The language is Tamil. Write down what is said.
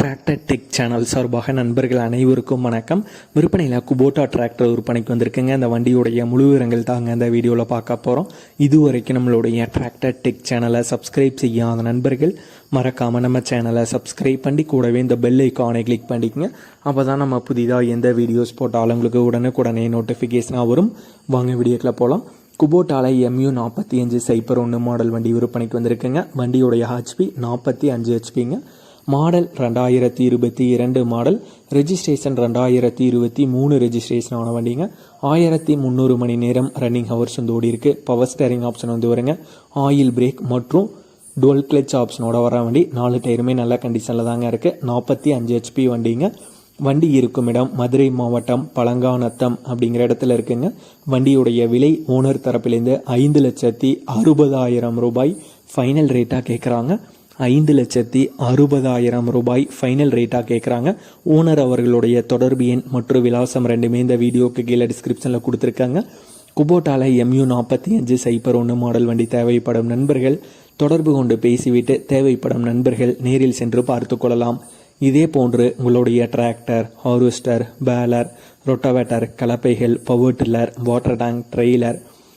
டிராக்டர் டெக் சேனல் சார்பாக நண்பர்கள் அனைவருக்கும் வணக்கம். விற்பனையில் குபோட்டா டிராக்டர் விற்பனைக்கு வந்திருக்குங்க. அந்த வண்டியுடைய முழு விவரங்கள் தாங்க அந்த வீடியோவில் பார்க்க போகிறோம் இதுவரைக்கும் நம்மளுடைய டிராக்டர் டெக் சேனலை சப்ஸ்கிரைப் செய்யாத நண்பர்கள் மறக்காமல் நம்ம சேனலை சப்ஸ்கிரைப் பண்ணி கூடவே இந்த பெல் ஐக்கானை கிளிக் பண்ணிக்கங்க. அப்போ தான் நம்ம புதிதாக எந்த வீடியோஸ் போட்டாலும் உங்களுக்கு உடனுக்குடனே நோட்டிஃபிகேஷனாக வரும். வாங்க வீடியோக்கில் போகலாம் குபோட்டாவில் எம்யூ நாற்பத்தி அஞ்சு சைப்பர் ஒன்று மாடல் வண்டி விற்பனைக்கு வந்திருக்குங்க. வண்டியுடைய ஹெச்பி நாற்பத்தி அஞ்சு ஹெச்பிங்க மாடல் ரெண்டாயிரத்தி இருபத்தி இரண்டு மாடல் ரெஜிஸ்ட்ரேஷன் ரெண்டாயிரத்தி இருபத்தி மூணு ரெஜிஸ்ட்ரேஷன் ஆன வண்டிங்க. ஆயிரத்தி முந்நூறு மணி நேரம் ரன்னிங் ஹவர்ஸ் வந்து ஓடி இருக்கு. பவர் ஸ்டேரிங் ஆப்ஷன் வந்து வருங்க. ஆயில் பிரேக் மற்றும் டுவல் கிளச் ஆப்ஷனோட வர வண்டி. நாலு டயருமே நல்ல கண்டிஷனில் தாங்க இருக்குது நாற்பத்தி அஞ்சு ஹெச்பி வண்டிங்க. வண்டி இருக்கும் இடம் மதுரை மாவட்டம் பழங்கானத்தம் அப்படிங்கிற இடத்துல இருக்குங்க. வண்டியுடைய விலை ஓனர் தரப்பிலேருந்து ஐந்து லட்சத்தி அறுபதாயிரம் ரூபாய். ஃபைனல் ரேட்டாக கேட்குறாங்க ஐந்து லட்சத்தி அறுபதாயிரம் ரூபாய் ஃபைனல் ரேட்டாக கேட்குறாங்க ஓனர் அவர்களுடைய தொடர்பு எண் மற்றும் விலாசம் ரெண்டுமே இந்த வீடியோக்கு கீழே டிஸ்கிரிப்ஷனில் கொடுத்துருக்காங்க. குபோட்டால எம்யூ நாற்பத்தி அஞ்சு சைப்பர் ஒன்று மாடல் வண்டி தேவைப்படும் நண்பர்கள் தொடர்பு கொண்டு பேசிவிட்டு தேவைப்படும் நண்பர்கள் நேரில் சென்று பார்த்து கொள்ளலாம். இதே போன்று உங்களுடைய tractor harvester baler rotavator கலப்பைகள் power tiller water tank trailer